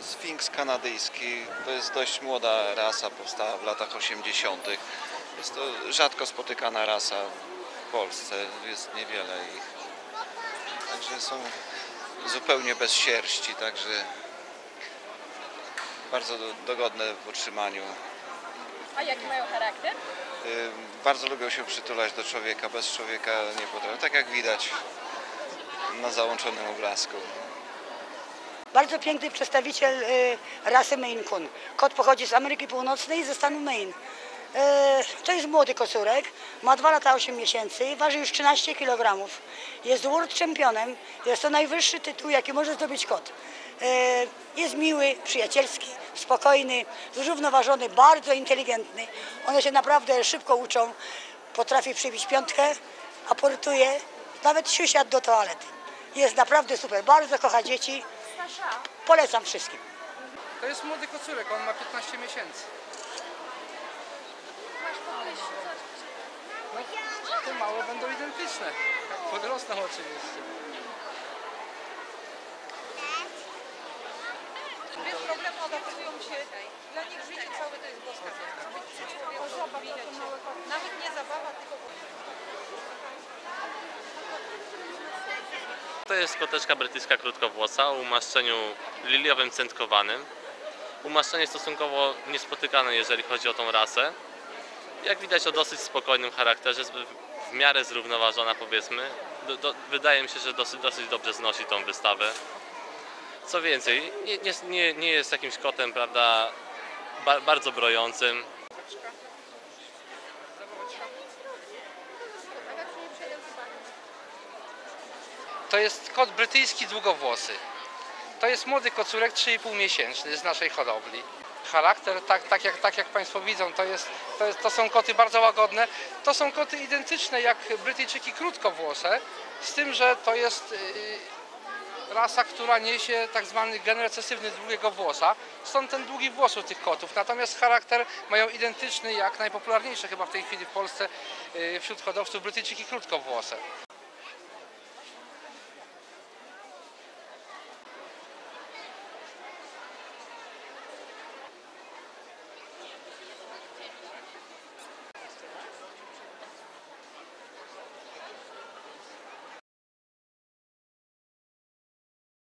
Sfinks kanadyjski to jest dość młoda rasa, powstała w latach 80. Jest to rzadko spotykana rasa w Polsce, jest niewiele ich. Także są zupełnie bez sierści, także bardzo do- dogodne w utrzymaniu. A jaki mają charakter? Y, Bardzo lubią się przytulać do człowieka, bez człowieka nie potrafią, tak jak widać na załączonym obrazku. Bardzo piękny przedstawiciel y, rasy Maine Coon. Kot pochodzi z Ameryki Północnej, ze stanu Maine. E, To jest młody kocurek, ma 2 lata 8 miesięcy, waży już 13 kg. Jest world championem, jest to najwyższy tytuł, jaki może zdobyć kot. E, Jest miły, przyjacielski, spokojny, zrównoważony, bardzo inteligentny. One się naprawdę szybko uczą, potrafi przybić piątkę, aportuje, nawet siusiad do toalety. Jest naprawdę super, bardzo kocha dzieci, polecam wszystkim. To jest młody kocurek, on ma 15 miesięcy. No, te małe będą identyczne. Jak podrosną oczywiście. Bez problemu adaptują się. Dla nich życie całe to jest boska. Nawet nie zabawa, tylko To jest koteczka brytyjska krótkowłosa o umaszczeniu liliowym centkowanym. Umaszczenie stosunkowo niespotykane, jeżeli chodzi o tą rasę. Jak widać o dosyć spokojnym charakterze, w miarę zrównoważona powiedzmy. Do, do, wydaje mi się, że dosyć, dosyć dobrze znosi tą wystawę. Co więcej, nie, nie, nie, nie jest jakimś kotem, prawda, ba, bardzo brojącym. To jest kot brytyjski długowłosy. To jest młody kocurek 3,5 miesięczny z naszej hodowli. Charakter, tak, tak, jak, tak jak Państwo widzą, to, jest, to, jest, to są koty bardzo łagodne. To są koty identyczne jak Brytyjczyki krótkowłose, z tym, że to jest yy, rasa, która niesie tak zwany gen recesywny długiego włosa. Stąd ten długi włos u tych kotów. Natomiast charakter mają identyczny jak najpopularniejsze chyba w tej chwili w Polsce yy, wśród hodowców Brytyjczyki krótkowłose.